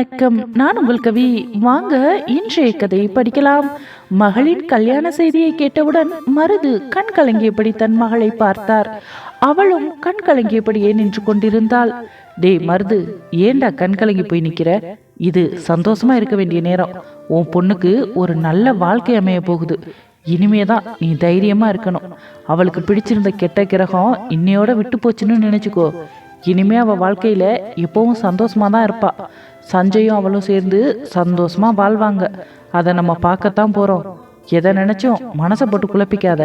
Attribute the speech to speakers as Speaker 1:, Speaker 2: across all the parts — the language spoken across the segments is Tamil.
Speaker 1: வணக்கம். நான் உங்கள் கவி. வாங்க இன்றைய கதை படிக்கலாம். மகளின் கல்யாண செய்தியை கேட்டவுடன் மருது கண் கலங்கியபடி தன் மகளை பார்த்தார். அவளும் கண் கலங்கியபடியே நின்று கொண்டிருந்தாள். டேய் மருது ஏண்டா கண் கலங்கி போய் நிக்கிற? இது சந்தோஷமா இருக்க வேண்டிய நேரம். உன் பொண்ணுக்கு ஒரு நல்ல வாழ்க்கை அமைய போகுது. இனிமேதான் நீ தைரியமா இருக்கணும். அவளுக்கு பிடிச்சிருந்த கெட்ட கிரகம் இன்னையோட விட்டு போச்சுன்னு நினைச்சுக்கோ. இனிமே அவள் வாழ்க்கையில எப்பவும் சந்தோஷமா தான் இருப்பா. சஞ்சயும் அவளும் சேர்ந்து சந்தோஷமா வாழ்வாங்க. அதை நம்ம பார்க்கத்தான் போறோம். எதை நினைச்சும் மனசை போட்டு குழப்பிக்காத.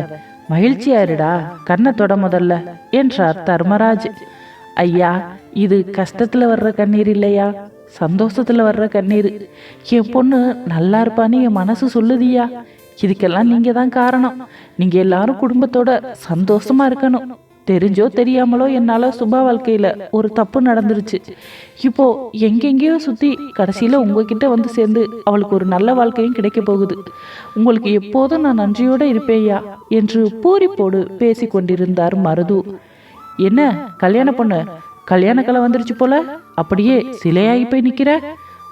Speaker 1: மகிழ்ச்சியா இருடா கண்ணை தொட முதல்ல என்றார் தர்மராஜ். ஐயா இது கஷ்டத்துல வர்ற கண்ணீர் இல்லையா? சந்தோஷத்துல வர்ற கண்ணீர். என் பொண்ணு நல்லா இருப்பான்னு என் மனசு சொல்லுதியா? இதுக்கெல்லாம் நீங்க தான் காரணம். நீங்க எல்லாரும் குடும்பத்தோட சந்தோஷமா இருக்கணும். தெரிஞ்சோ தெரியாமலோ என்னால் சுபா வாழ்க்கையில ஒரு தப்பு நடந்துருச்சு. இப்போ எங்கெங்கேயோ சுத்தி கடைசியில உங்ககிட்ட வந்து சேர்ந்து அவளுக்கு ஒரு நல்ல வாழ்க்கையும் கிடைக்க போகுது. உங்களுக்கு எப்போதும் நான் நன்றியோட இருப்பேயா என்று பூரிப்போடு பேசி கொண்டிருந்தார் மருது. என்ன கல்யாண பொண்ணு? கல்யாண கலை வந்துருச்சு போல? அப்படியே சிலையாகி போய் நிக்கிற?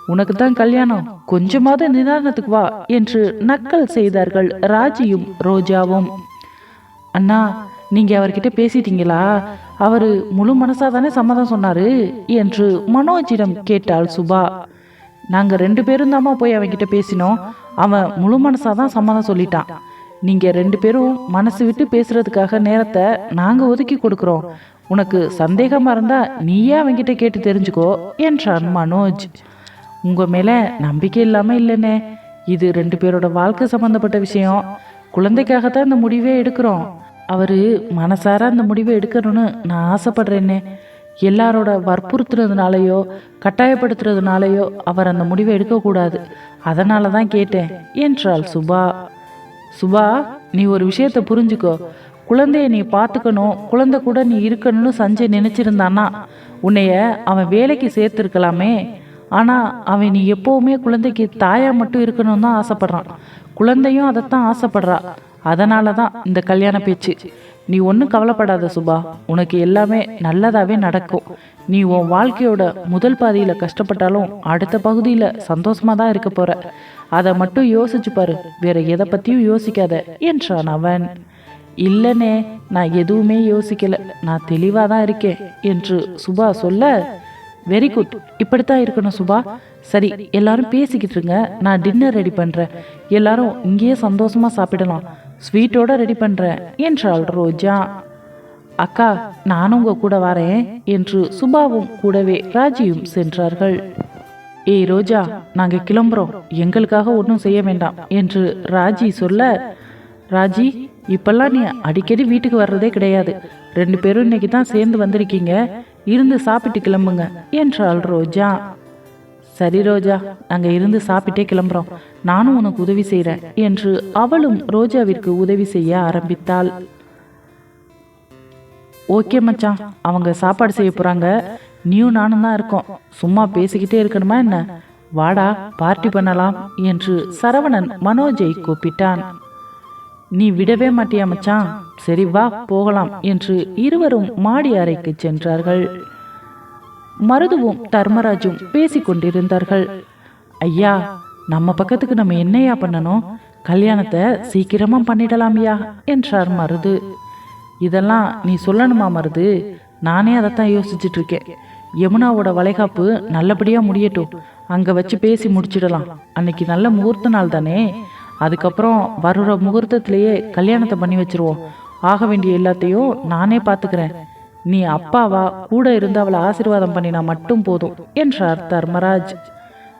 Speaker 1: உனக்கு தான் கல்யாணம். கொஞ்சமாவது நிதானத்துக்கு வா என்று நக்கல் செய்தார்கள் ராஜியும் ரோஜாவும். அண்ணா நீங்கள் அவர்கிட்ட பேசிட்டீங்களா? அவர் முழு மனசாக தானே சம்மதம் சொன்னாரு என்று மனோஜிடம் கேட்டாள் சுபா. நாங்கள் ரெண்டு பேரும் தாம்மா போய் அவன்கிட்ட பேசினோம். அவன் முழு மனசாக தான் சம்மதம் சொல்லிட்டான். நீங்கள் ரெண்டு பேரும் மனசு விட்டு பேசுறதுக்காக நேரத்தை நாங்கள் ஒதுக்கி கொடுக்குறோம். உனக்கு சந்தேகமாக இருந்தால் நீயே அவன்கிட்ட கேட்டு தெரிஞ்சுக்கோ என்றான் மனோஜ். உங்கள் மேலே நம்பிக்கை இல்லாமல் இல்லைண்ணே இது ரெண்டு பேரோட வாழ்க்கை சம்மந்தப்பட்ட விஷயம். குழந்தைக்காகத்தான் இந்த முடிவே எடுக்கிறோம். அவர் மனசார அந்த முடிவை எடுக்கணும்னு நான் ஆசைப்படுறேன்னே. எல்லாரோட வற்புறுத்துறதுனாலையோ கட்டாயப்படுத்துறதுனாலையோ அவர் அந்த முடிவை எடுக்கக்கூடாது. அதனால தான் கேட்டேன் என்றாள் சுபா சுபா நீ ஒரு விஷயத்த புரிஞ்சுக்கோ. குழந்தைய நீ பார்த்துக்கணும். குழந்தை கூட நீ இருக்கணும்னு சஞ்சய் நினைச்சிருந்தானா உன்னைய அவன் வேலைக்கு சேர்த்துருக்கலாமே. ஆனால் அவன் நீ எப்போவுமே குழந்தைக்கு தாயாக மட்டும் இருக்கணும்னு தான் ஆசைப்பட்றான். குழந்தையும் அதைத்தான் ஆசைப்படுறா. அதனால தான் இந்த கல்யாண பேச்சு. நீ ஒன்றும் கவலைப்படாத சுபா. உனக்கு எல்லாமே நல்லதாகவே நடக்கும். நீ உன் வாழ்க்கையோட முதல் பாதியில் கஷ்டப்பட்டாலும் அடுத்த பகுதியில் சந்தோஷமாக தான் இருக்க போற. அதை மட்டும் யோசிச்சு பாரு. வேற எதை பற்றியும் யோசிக்காத. என்றான் அவன். இல்லைனே நான் எதுவுமே யோசிக்கல. நான் தெளிவாக தான் இருக்கேன் என்று சுபா சொல்ல வெரி குட் இப்படித்தான் இருக்கணும் சுபா. சரி எல்லாரும் பேசிக்கிட்டு இருங்க. நான் டின்னர் ரெடி பண்றேன். எல்லாரும் இங்கேயே சந்தோஷமா சாப்பிடலாம். ஸ்வீட்டோட ரெடி பண்ணுறேன் என்றாள் ரோஜா. அக்கா நானும் உங்க கூட வரேன் என்று சுபாவும் கூடவே ராஜியும் சென்றார்கள். ஏய் ரோஜா நாங்க கிளம்புறோம் எங்களுக்காக ஒன்றும் செய்ய வேண்டாம் என்று ராஜி சொல்ல ராஜி இப்பெல்லாம் நீ அடிக்கடி வீட்டுக்கு வர்றதே கிடையாது. ரெண்டு பேரும் இன்னைக்கு தான் சேர்ந்து வந்திருக்கீங்க இருந்து சாப்பிட்டு கிளம்புங்க என்றாள் ரோஜா. சரி ரோஜா அங்கே இருந்து சாப்பிட்டே கிளம்புறோம். நானும் உனக்கு உதவி செய்கிறேன் என்று அவளும் ரோஜாவிற்கு உதவி செய்ய ஆரம்பித்தாள். ஓகே மச்சான் அவங்க சாப்பாடு செய்ய போறாங்க. நீயும் நானும் தான் இருக்கோம். சும்மா பேசிக்கிட்டே இருக்கணுமா என்ன? வாடா பார்ட்டி பண்ணலாம் என்று சரவணன் மனோஜை கூப்பிட்டான். நீ விடவே மாட்டியா மச்சான்? சரி வா போகலாம் என்று இருவரும் மாடி அறைக்கு சென்றார்கள். மருதுவும் தர்மராஜும் பேசிக்கொண்டிருந்தார்கள். ஐயா நம்ம பக்கத்துக்கு நம்ம என்னையா பண்ணணும்? கல்யாணத்தை சீக்கிரமா பண்ணிடலாமியா? என்றார் மருது. இதெல்லாம் நீ சொல்லணுமா மருது? நானே அதைத்தான் யோசிச்சுட்டு இருக்கேன் யமுனாவோட வளைகாப்பு நல்லபடியா முடியட்டும். அங்க வச்சு பேசி முடிச்சிடலாம். அன்னைக்கு நல்ல முகூர்த்த நாள் தானே? அதுக்கப்புறம் வருற முகூர்த்தத்திலேயே கல்யாணத்தை பண்ணி வச்சிருவோம். ஆக வேண்டிய எல்லாத்தையும் நானே பார்த்துக்கிறேன் நீ அப்பாவா கூட இருந்து அவளை ஆசீர்வாதம் பண்ணினா மட்டும் போதும் என்றார் தர்மராஜ்.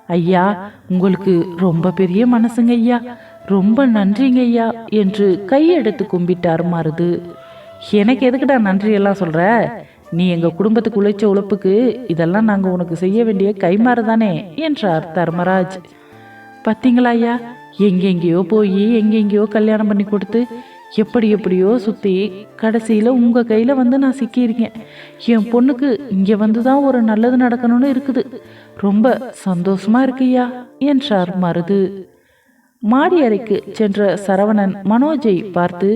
Speaker 1: ஐயா உங்களுக்கு ரொம்ப பெரிய மனசுங்க ஐயா ரொம்ப நன்றிங்க ஐயா என்று கையெடுத்து கும்பிட்டார் மருது. எனக்கு எதுக்குடா நன்றியெல்லாம் சொல்கிற சொல்ற? நீ எங்க குடும்பத்துக்கு உழைச்ச உழைப்புக்கு இதெல்லாம் நாங்க உனக்கு செய்ய வேண்டிய கைமாறு தானே என்றார் தர்மராஜ். பார்த்தீங்களா ஐயா எங்கெங்கேயோ போய் எங்கெங்கேயோ கல்யாணம் பண்ணி கொடுத்து எப்படி எப்படியோ சுற்றி கடைசியில் உங்கள் கையில் வந்து நான் சிக்கியிருக்கேன். என் பொண்ணுக்கு இங்கே வந்து தான் ஒரு நல்லது நடக்கணும்னு இருக்குது. ரொம்ப சந்தோஷமாக இருக்கையா? என்றார் மருது. மாடி அறைக்கு சென்ற சரவணன் மனோஜை பார்த்து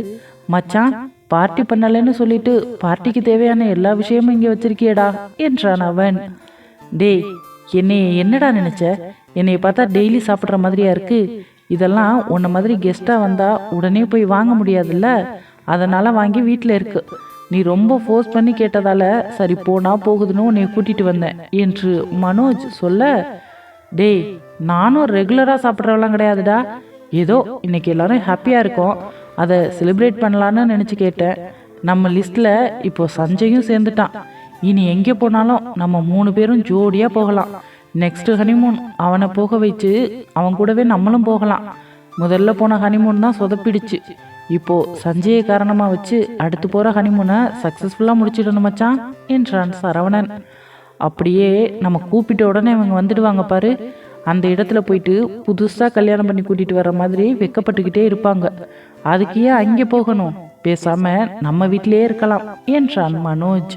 Speaker 1: மச்சான் பார்ட்டி பண்ணலைன்னு சொல்லிட்டு பார்ட்டிக்கு தேவையான எல்லா விஷயமும் இங்கே வச்சிருக்கியடா என்றான் அவன். டேய் என்னைய என்னடா நினைச்ச? என்னைய பார்த்தா டெய்லி சாப்பிட்ற மாதிரியா இருக்கு? இதெல்லாம் உன்ன மாதிரி கெஸ்ட்டாக வந்தால் உடனே போய் வாங்க முடியாதுல்ல? அதனால் வாங்கி வீட்டில் இருக்கு. நீ ரொம்ப ஃபோர்ஸ் பண்ணி கேட்டதால சரி போனா போகுதுன்னு உன்னை கூட்டிட்டு வந்தேன் என்று மனோஜ் சொல்ல டேய் நானும் ரெகுலராக சாப்பிட்றவெல்லாம் கிடையாதுடா. ஏதோ இன்னைக்கு எல்லாரும் ஹாப்பியாக இருக்கோம். அதை செலிப்ரேட் பண்ணலான்னு நினச்சி கேட்டேன். நம்ம லிஸ்ட்டில் இப்போ சஞ்சயும் சேர்ந்துட்டான். இனி எங்கே போனாலும் நம்ம மூணு பேரும் ஜோடியாக போகலாம். நெக்ஸ்ட் ஹனிமூன் அவனை போக வச்சு அவன் கூடவே நம்மளும் போகலாம். முதல்ல போன ஹனிமூன் தான் சொதப்பிடுச்சு. இப்போ சஞ்சயை காரணமாக வச்சு அடுத்து போகிற ஹனிமூனை சக்ஸஸ்ஃபுல்லாக முடிச்சிடணும் மச்சான் என்றான் சரவணன். அப்படியே நம்ம கூப்பிட்ட உடனே இவங்க வந்துடுவாங்க பாரு. அந்த இடத்துல போயிட்டு புதுசாக கல்யாணம் பண்ணி கூட்டிகிட்டு வர மாதிரி வெக்கப்பட்டுக்கிட்டே இருப்பாங்க. அதுக்கு ஏன் அங்கே போகணும்? பேசாம நம்ம வீட்டிலேயே இருக்கலாம் என்றான் மனோஜ்.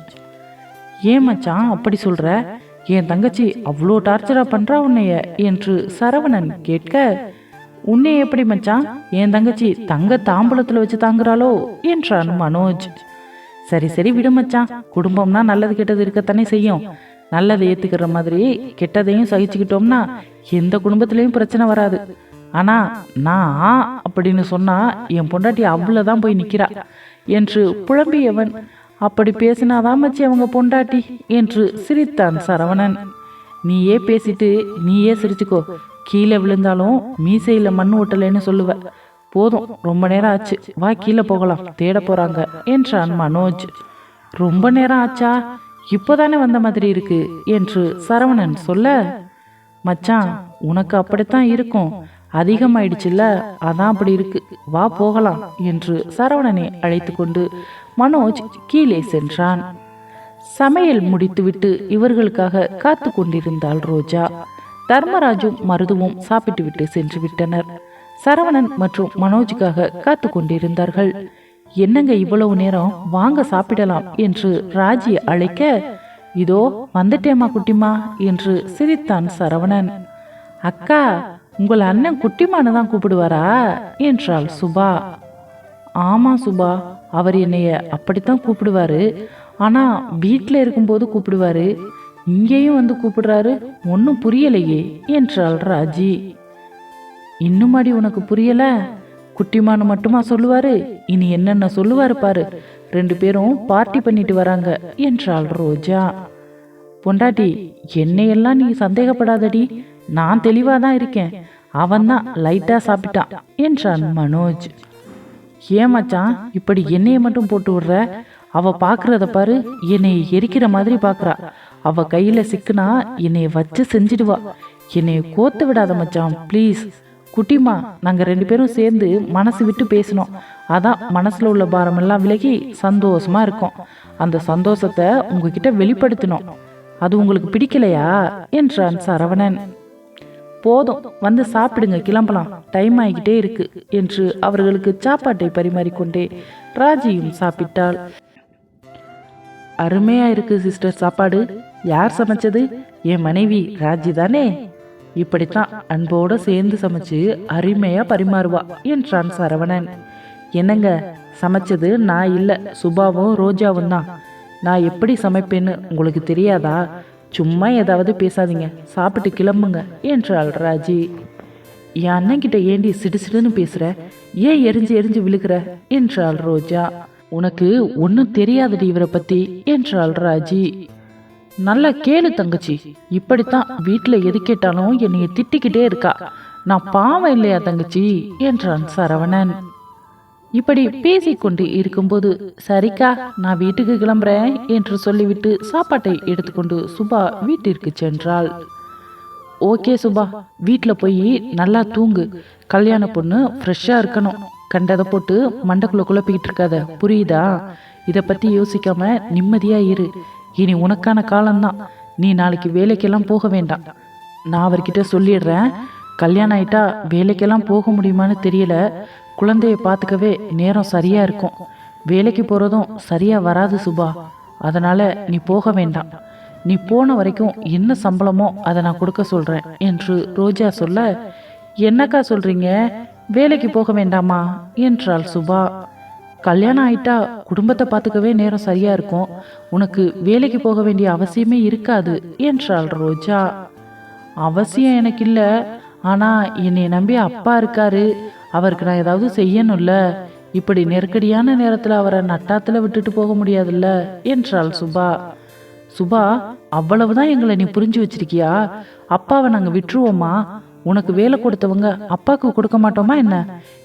Speaker 1: ஏன் மச்சான் அப்படி சொல்கிற என் தங்கச்சி அவ்வளோ டார்ச்சராக பண்ணுறா உன்னைய என்று சரவணன் கேட்க உன்னை எப்படி மச்சான்? என் தங்கச்சி தங்க தாம்பலத்தில் வச்சு தாங்குறாளோ? என்றான் மனோஜ். சரி சரி விடு மச்சான். குடும்பம்னா நல்லது கெட்டது இருக்கத்தானே செய்யும். நல்லதை ஏற்றுக்கிற மாதிரி கெட்டதையும் சகிச்சுக்கிட்டோம்னா எந்த குடும்பத்திலையும் பிரச்சனை வராது. ஆனால் நான் ஆ அப்படின்னு சொன்னால் என் பொண்டாட்டி அவ்வளோதான் போய் நிற்கிறா என்று புலம்பியவன் அப்படி பேசினாதான் மச்சி அவங்க பொண்டாட்டி என்று சிரித்தான் சரவணன். நீயே பேசிட்டு நீயே சிரிச்சுக்கோ. கீழே விழுந்தாலும் மீசையில் மண் ஓட்டலைன்னு சொல்லுவ. போதும் ரொம்ப நேரம் ஆச்சு. வா கீழே போகலாம். தேட போறாங்க என்றான் மனோஜ். ரொம்ப நேரம் ஆச்சா? இப்போதானே வந்த மாதிரி இருக்கு என்று சரவணன் சொல்ல மச்சான் உனக்கு அப்படித்தான் இருக்கும். அதிகமாயிடுச்சுல்ல? அதான் அப்படி இருக்கு. வா போகலாம் என்று சரவணனை அழைத்து கொண்டு மனோஜ் கீழே சென்றான். சமையல் முடித்துவிட்டு இவர்களுக்காக காத்து கொண்டிருந்தாள் ரோஜா. தர்மராஜும் மருதுவும் சாப்பிட்டுவிட்டு சென்று விட்டனர். சரவணன் மற்றும் மனோஜுக்காக காத்து கொண்டிருந்தார்கள். என்னங்க இவ்வளவு நேரம்? வாங்க சாப்பிடலாம் என்று ராஜி அழைக்க இதோ வந்துட்டேமா குட்டிமா என்று சிரித்தான் சரவணன். அக்கா உங்கள் அண்ணன் குட்டிமானு தான் கூப்பிடுவாரா? என்றாள் சுபா. ஆமா சுபா அவர் என்னைய அப்படித்தான் கூப்பிடுவாரு. ஆனா வீட்டில் இருக்கும்போது கூப்பிடுவாரு. இங்கேயும் வந்து கூப்பிடுறாரு. ஒன்றும் புரியலையே என்றாள் ராஜி. இன்னுமாடி உனக்கு புரியல? குட்டிமானு மட்டுமா சொல்லுவாரு? இனி என்னென்ன சொல்லுவாரு பாரு. ரெண்டு பேரும் பார்ட்டி பண்ணிட்டு வராங்க என்றாள் ரோஜா. பொண்டாட்டி என்னையெல்லாம் நீ சந்தேகப்படாதடி. நான் தெளிவாக தான் இருக்கேன். அவன் தான் சாப்பிட்டான் என்றான் மனோஜ். ஏன் மச்சான்? இப்படி என்னைய மட்டும் போட்டு விடுற? அவ பாக்குறத பாரு என்னை எரிக்கிற மாதிரி பாக்குறா. அவ கையில சிக்குனா என்னைய வச்சு செஞ்சிடுவா. என்னைய கோத்து விடாத மச்சான் ப்ளீஸ் குட்டிமா நாங்கள் ரெண்டு பேரும் சேர்ந்து மனசு விட்டு பேசினோம். அதான் மனசில் உள்ள பாரமெல்லாம் விலகி சந்தோஷமாக இருக்கும். அந்த சந்தோஷத்தை உங்ககிட்ட வெளிப்படுத்தினோம். அது உங்களுக்கு பிடிக்கலையா? என்றான் சரவணன். போதும் வந்து சாப்பிடுங்க கிளம்பலாம். டைம் ஆகிக்கிட்டே இருக்கு என்று அவர்களுக்கு சாப்பாட்டை பரிமாறிக்கொண்டே ராஜியும் சாப்பிட்டாள். அருமையா இருக்கு சிஸ்டர் சாப்பாடு யார் சமைச்சது? என் மனைவி ராஜி தானே? இப்படித்தான் அன்போட சேர்ந்து சமைச்சு அருமையா பரிமாறுவா என்றான் சரவணன். என்னங்க சமைச்சது நான் இல்லை சுபாவும் ரோஜாவும் தான். நான் எப்படி சமைப்பேன்னு உங்களுக்கு தெரியாதா? சும்மா ஏதாவது பேசாதீங்க. சாப்பிட்டு கிளம்புங்க என்றாள் ராஜி. என் அண்ணன் கிட்ட ஏண்டி சிடுசிடுன்னு பேசுற? ஏன் எரிஞ்சு எரிஞ்சு விழுகிற? என்றாள் ரோஜா. உனக்கு ஒன்றும் தெரியாதடி இவரை பத்தி என்றாள் ராஜி. நல்லா கேளு தங்கச்சி இப்படித்தான் வீட்டில் எது கேட்டாலும் என்னைய திட்டிக்கிட்டே இருக்கா. நான் பாவம் இல்லையா தங்கச்சி? என்றான் சரவணன். இப்படி பேசிக்கொண்டு இருக்கும்போது சரிக்கா நான் வீட்டுக்கு கிளம்புறேன் என்று சொல்லிவிட்டு சாப்பாட்டை எடுத்துக்கொண்டு சுபா வீட்டிற்கு சென்றாள். ஓகே சுபா வீட்டில் போய் நல்லா தூங்கு. கல்யாண பொண்ணு ஃப்ரெஷ்ஷாக இருக்கணும். கண்டதை போட்டு மண்டக்குள்ளே குழப்பிக்கிட்டு இருக்காத புரியுதா? இதை பற்றி யோசிக்காம நிம்மதியாக இரு. இனி உனக்கான காலம்தான். நீ நாளைக்கு வேலைக்கெல்லாம் போக வேண்டாம். நான் அவர்கிட்ட சொல்லிடுறேன். கல்யாணம் ஆயிட்டா வேலைக்கெல்லாம் போக முடியுமான்னு தெரியல. குழந்தைய பார்த்துக்கவே நேரம் சரியா இருக்கும். வேலைக்கு போகிறதும் சரியா வராது சுபா. அதனால நீ போக வேண்டாம். நீ போன வரைக்கும் என்ன சம்பளமோ அதை நான் கொடுக்க சொல்றேன் என்று ரோஜா சொல்ல என்னக்கா சொல்றீங்க? வேலைக்கு போக வேண்டாமா? என்றாள் சுபா. கல்யாணம் ஆயிட்டா குடும்பத்தை பார்த்துக்கவே நேரம் சரியா இருக்கும். உனக்கு வேலைக்கு போக வேண்டிய அவசியமே இருக்காது என்றாள் ரோஜா. அவசியம் எனக்கு இல்லை. ஆனால் என்னை நம்பி அப்பா இருக்காரு. அவருக்கு நான் ஏதாவது செய்யணும்ல? இப்படி நெருக்கடியான நேரத்தில் அவரை நட்டாத்தில் விட்டுட்டு போக முடியாதுல்ல? என்றாள் சுபா. சுபா அவ்வளவுதான் எங்களை நீ புரிஞ்சு வச்சிருக்கியா? அப்பாவை நாங்கள் விட்டுருவோமா? உனக்கு வேலை கொடுத்தவங்க அப்பாவுக்கு கொடுக்க மாட்டோமா என்ன?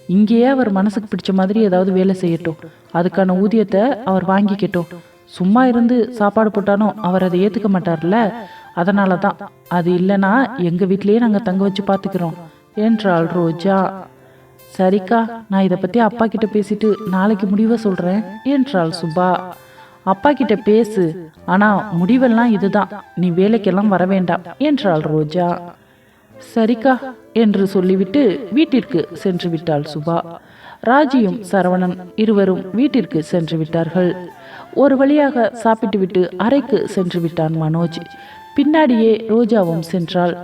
Speaker 1: இங்கேயே அவர் மனசுக்கு பிடிச்ச மாதிரி ஏதாவது வேலை செய்யட்டும். அதுக்கான ஊதியத்தை அவர் வாங்கிக்கட்டும். சும்மா இருந்து சாப்பாடு போட்டாலும் அவர் அதை ஏற்றுக்க மாட்டார்ல? அதனால தான் அது இல்லைன்னா எங்கள் வீட்டிலேயே நாங்கள் தங்க வச்சு பார்த்துக்கிறோம் என்றாள் ரோஜா. சரிக்கா நான் இதை பற்றி அப்பா கிட்ட பேசிட்டு நாளைக்கு முடிவை சொல்கிறேன் என்றாள் சுபா. அப்பா கிட்ட பேசு ஆனால் முடிவெல்லாம் இதுதான் நீ வேலைக்கெல்லாம் வர வேண்டாம் என்றாள் ரோஜா. சரிக்கா என்று சொல்லிவிட்டு வீட்டிற்கு சென்று விட்டாள் சுபா. ராஜியும் சரவணன் இருவரும் வீட்டிற்கு சென்று விட்டார்கள். ஒரு வழியாக சாப்பிட்டுவிட்டு அறைக்கு சென்று விட்டான் மனோஜ். பின்னாடியே ரோஜாவும் சென்றாள்.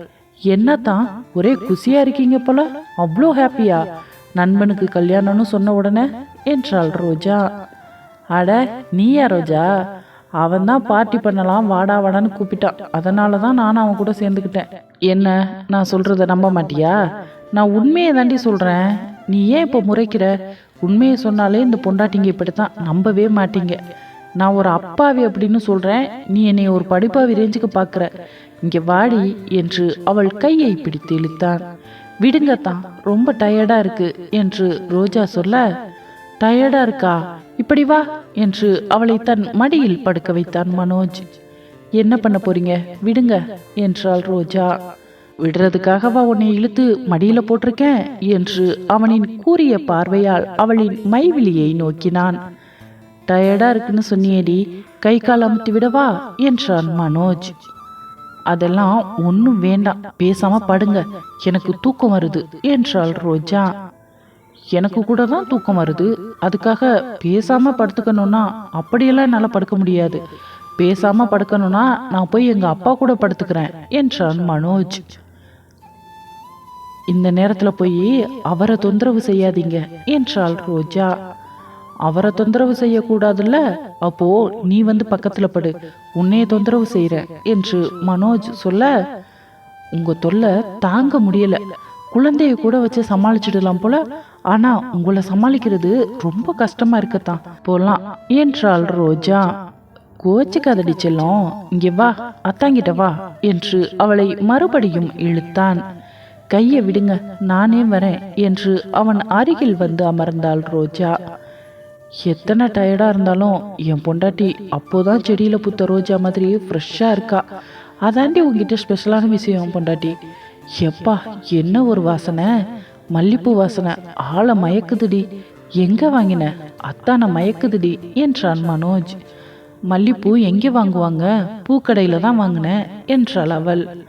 Speaker 1: என்னத்தான் ஒரே குசியா இருக்கீங்க போல அவ்வளோ ஹாப்பியா நண்பனுக்கு கல்யாணம்னு சொன்ன உடனே என்றாள் ரோஜா. அட நீயா ரோஜா? அவன் தான் பார்ட்டி பண்ணலாம் வாடா வாடான்னு கூப்பிட்டான் அதனால தான் நானும் அவன் கூட சேர்ந்துக்கிட்டேன். என்ன நான் சொல்கிறத நம்ப மாட்டியா? நான் உண்மையை தாண்டி சொல்கிறேன் நீ ஏன் இப்போ முறைக்கிற? உண்மையை சொன்னாலே இந்த பொண்டாட்டிங்க இப்படித்தான். நம்பவே மாட்டீங்க. நான் ஒரு அப்பாவி அப்படின்னு சொல்கிறேன் நீ என்னை ஒரு படிப்பாவி ரேஞ்சுக்கு பார்க்குற இங்கே வாடி என்று அவள் கையை பிடித்து இழுத்தான். விடுங்கத்தான் ரொம்ப டயர்டா இருக்கு என்று ரோஜா சொல்ல டயர்டா இருக்கா? இப்படி வா என்று அவளை தன் மடியில் படுக்க வைத்தான் மனோஜ். என்ன பண்ண போறீங்க? விடுங்க என்றாள் ரோஜா. விடுறதுக்காகவா உன்னை இழுத்து மடியில போட்டிருக்கேன் என்று அவனின் கூறிய பார்வையால் அவளின் மைவிழியை நோக்கினான். டயர்டா இருக்குன்னு சொன்னியேடி கை கால் அமுத்தி விடவா? என்றான் மனோஜ். அதெல்லாம் ஒன்றும் வேண்டாம். பேசாம படுங்க. எனக்கு தூக்கம் வருது என்றாள் ரோஜா. எனக்கு கூட தான் தூக்கம் வருது. அதுக்காக பேசாம படுத்துக்கணும்னா அப்படியெல்லாம் என்னால் படுக்க முடியாது. பேசாம படுக்கணும்னா நான் போய் எங்க அப்பா கூட படுத்துக்கிறேன் என்றான் மனோஜ். இந்த நேரத்தில் போய் அவரை தொந்தரவு செய்யாதீங்க என்றாள் ரோஜா. அவரை தொந்தரவு செய்யக்கூடாதுல்ல? அப்போ நீ வந்து பக்கத்துல படு. உன்னைய தொந்தரவு செய்யற என்று மனோஜ் சொல்ல உங்க தொல்லை தாங்க முடியல. குழந்தைய கூட வச்சு சமாளிச்சிடலாம் போல. ஆனா உங்களை சமாளிக்கிறது ரொம்ப கஷ்டமா இருக்கத்தான் போலாம் என்றாள் ரோஜா. கோச்சுக்காதடி செல்லம். இங்கே வா அத்தாங்கிட்ட வா என்று அவளை மறுபடியும் இழுத்தான். கையை விடுங்க நானே வரேன் என்று அவன் அருகில் வந்து அமர்ந்தாள் ரோஜா. எத்தனை டயர்டாக இருந்தாலும் என் பொண்டாட்டி அப்போதான் செடியில் புத்த ரோஜா மாதிரி ஃப்ரெஷ்ஷாக இருக்கா. அதாண்டி உங்ககிட்ட ஸ்பெஷலான விஷயம் பொண்டாட்டி. எப்பா என்ன ஒரு வாசனை? மல்லிப்பூ வாசனை. ஆளை மயக்குதுடி. எங்கே வாங்கின? அத்தானை மயக்குதுடி என்றான் மனோஜ். மல்லிப்பூ எங்கே வாங்குவாங்க? பூக்கடையில் தான் வாங்கினேன் என்றாள் அவள்.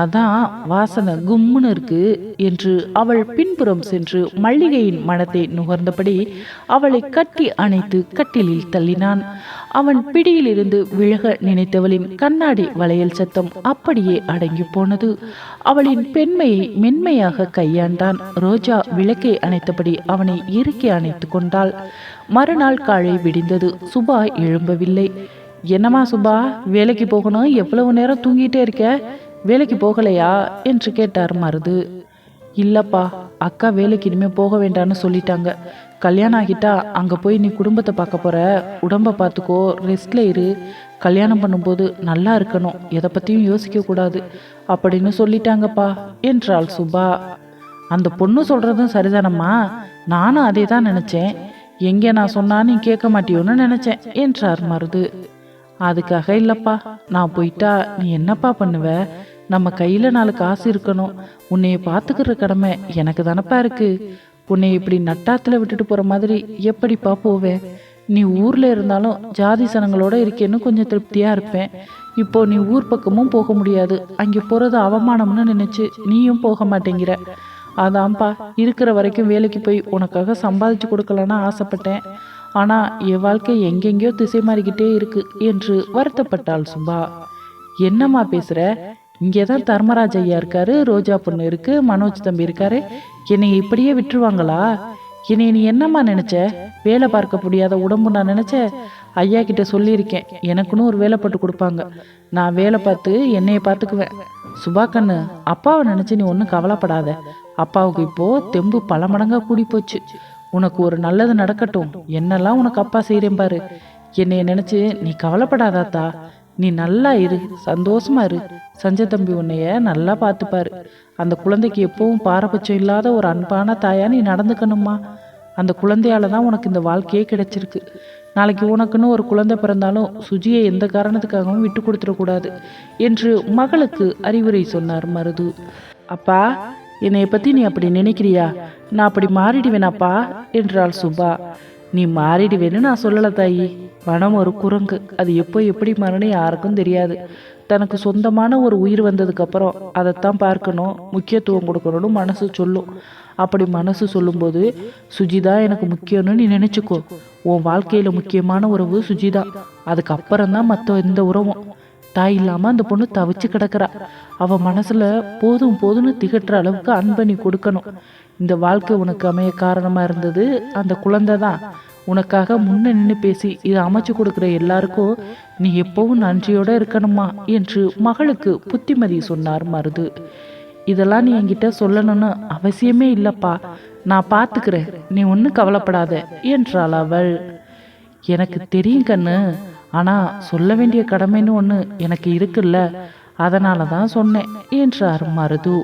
Speaker 1: அதான் வாசனை கும்முன்னு இருக்கு என்று அவள் பின்புறம் சென்று மல்லிகையின் மனத்தை நுகர்ந்தபடி அவளை கட்டி அணைத்து கட்டிலில் தள்ளினான். அவன் பிடியிலிருந்து விலக நினைத்தவளின் கண்ணாடி வளையல் சத்தம் அப்படியே அடங்கி போனது. அவளின் பெண்மையை மென்மையாக கையாண்டான். ரோஜா விளக்கை அணைத்தபடி அவனை இறுக்கி அணைத்து கொண்டாள். மறுநாள் காலை விடிந்தது. சுபா எழும்பவில்லை. என்னம்மா சுபா வேலைக்கு போகணும்? எவ்வளவு நேரம் தூங்கிட்டே இருக்க? வேலைக்கு போகலையா என்று கேட்டார் மருது. இல்லப்பா அக்கா வேலைக்கு இனிமே போக வேண்டாம்னு சொல்லிட்டாங்க. கல்யாணம் ஆகிட்டா அங்க போய் நீ குடும்பத்தை பார்க்க போற. உடம்ப பார்த்துக்கோ ரெஸ்ட்ல இரு. கல்யாணம் பண்ணும்போது நல்லா இருக்கணும். எதை பத்தியும் யோசிக்க கூடாது. அப்படின்னு சொல்லிட்டாங்கப்பா என்றாள் சுபா. அந்த பொண்ணு சொல்றதும் சரிதானம்மா? நானும் அதே தான் நினைச்சேன். எங்கே நான் சொன்னா நீ கேட்க மாட்டியோன்னு நினைச்சேன் என்றார் மருது. அதுக்காக இல்லப்பா நான் போயிட்டா நீ என்னப்பா பண்ணுவ? நம்ம கையில் நாலு காசு இருக்கணும். உன்னைய பார்த்துக்கிற கடமை எனக்கு தானப்பா இருக்கு. உன்னை இப்படி நட்டாத்தில் விட்டுட்டு போகிற மாதிரி எப்படிப்பா போவேன் நீ ஊரில் இருந்தாலும் ஜாதி சனங்களோட இருக்கேன்னு கொஞ்சம் திருப்தியாக இருப்பேன். இப்போ நீ ஊர் பக்கமும் போக முடியாது. அங்கே போகிறது அவமானம்னு நினச்சி நீயும் போக மாட்டேங்கிற. அதான்ப்பா இருக்கிற வரைக்கும் வேலைக்கு போய் உனக்காக சம்பாதிச்சு கொடுக்கலான்னு ஆசைப்பட்டேன். ஆனால் என் வாழ்க்கை எங்கெங்கேயோ திசை மாறிக்கிட்டே இருக்கு என்று வருத்தப்பட்டாள் சுபா. என்னம்மா பேசுகிற இங்கே தான் தர்மராஜ் ஐயா இருக்காரு ரோஜா பொண்ணு இருக்கு மனோஜ் தம்பி இருக்காரு. என்னை இப்படியே விட்டுருவாங்களா? என்னை நீ என்னம்மா நினைச்ச? வேலை பார்க்க முடியாத உடம்பு நான் நினைச்ச? ஐயா கிட்ட சொல்லியிருக்கேன். எனக்குன்னு ஒரு வேலை போட்டு கொடுப்பாங்க. நான் வேலை பார்த்து என்னைய பார்த்துக்குவேன். சுபா கண்ணு அப்பாவை நினைச்சு நீ ஒன்றும் கவலைப்படாத. அப்பாவுக்கு இப்போ தெம்பு பல மடங்கா கூடி போச்சு. உனக்கு ஒரு நல்லது நடக்கட்டும். என்னெல்லாம் உனக்கு அப்பா செய்கிறேன் பாரு. என்னைய நினைச்சு நீ கவலைப்படாதாத்தா நீ நல்லா இரு சந்தோஷமா இரு. சஞ்சய் தம்பி உன்னைய நல்லா பார்த்துப்பாரு. அந்த குழந்தைக்கு எப்பவும் பாரபட்சம் இல்லாத ஒரு அன்பான தாயா நீ நடந்துக்கணுமா அந்த குழந்தையால தான் உனக்கு இந்த வாழ்க்கையே கிடைச்சிருக்கு. நாளைக்கு உனக்குன்னு ஒரு குழந்தை பிறந்தாலும் சுஜியை எந்த காரணத்துக்காகவும் விட்டு கொடுத்துடக்கூடாது என்று மகளுக்கு அறிவுரை சொன்னார் மருது. அப்பா என்னைய பத்தி நீ அப்படி நினைக்கிறியா? நான் அப்படி மாறிடுவேனாப்பா என்றாள் சுபா. நீ மாறிடுவேன்னு நான் சொல்லல தாயி. வனம் ஒரு குரங்கு. அது எப்போ எப்படி மாறணும் யாருக்கும் தெரியாது. தனக்கு சொந்தமான ஒரு உயிர் வந்ததுக்கப்புறம் அதைத்தான் பார்க்கணும் முக்கியத்துவம் கொடுக்கணும்னு மனசு சொல்லும். அப்படி மனசு சொல்லும்போது சுஜிதா எனக்கு முக்கியம்னு நீ நினச்சிக்கோ. உன் வாழ்க்கையில் முக்கியமான உறவு சுஜிதா. அதுக்கப்புறம் தான் மற்ற எந்த உறவும். தாய் இல்லாமல் அந்த பொண்ணு தவிச்சு கிடக்கிறா. அவள் மனசில் போதும் போதும்னு திகட்டுற அளவுக்கு அன்பை நீ கொடுக்கணும். இந்த வாழ்க்கை உனக்கு அமைய காரணமாக இருந்தது அந்த குழந்தை தான். உனக்காக முன்ன நின்று பேசி இதை அமைச்சு கொடுக்குற எல்லாருக்கும் நீ எப்பவும் நன்றியோட இருக்கணுமா என்று மகளுக்கு புத்திமதி சொன்னார் மருது. இதெல்லாம் நீ என்கிட்ட சொல்லணும்னு அவசியமே இல்லைப்பா. நான் பார்த்துக்கிறேன் நீ ஒன்றும் கவலைப்படாத என்றாள் அவள். எனக்கு தெரியும் கண்ணு. ஆனா சொல்ல வேண்டிய கடமைன்னு ஒன்று எனக்கு இருக்குல்ல. அதனால தான் சொன்னேன் என்றார் மருது.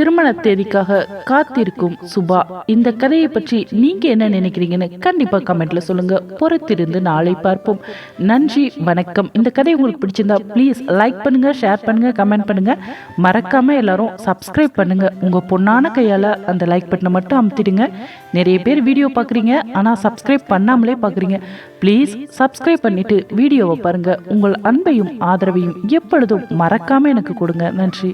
Speaker 1: திருமண தேதிக்காக காத்திருக்கும் சுபா. இந்த கதையை பற்றி நீங்க என்ன நினைக்கிறீங்கன்னு கண்டிப்பா கமெண்ட்ல சொல்லுங்க. பொறுத்திருந்து நாளை பார்ப்போம். நன்றி வணக்கம். இந்த கதை உங்களுக்கு பிடிச்சிருந்தா ப்ளீஸ் லைக் பண்ணுங்க ஷேர் பண்ணுங்க கமெண்ட் பண்ணுங்க. மறக்காம எல்லாரும் சப்ஸ்கிரைப் பண்ணுங்க. உங்க பொண்ணான கையால அந்த லைக் பட்டனை மட்டும் அமுத்திடுங்க. நிறைய பேர் வீடியோ பார்க்குறீங்க ஆனால் சப்ஸ்கிரைப் பண்ணாமலே பார்க்குறீங்க. ப்ளீஸ் சப்ஸ்கிரைப் பண்ணிட்டு வீடியோவை பாருங்க. உங்கள் அன்பையும் ஆதரவையும் எப்பொழுதும் மறக்காம எனக்கு கொடுங்க. நன்றி.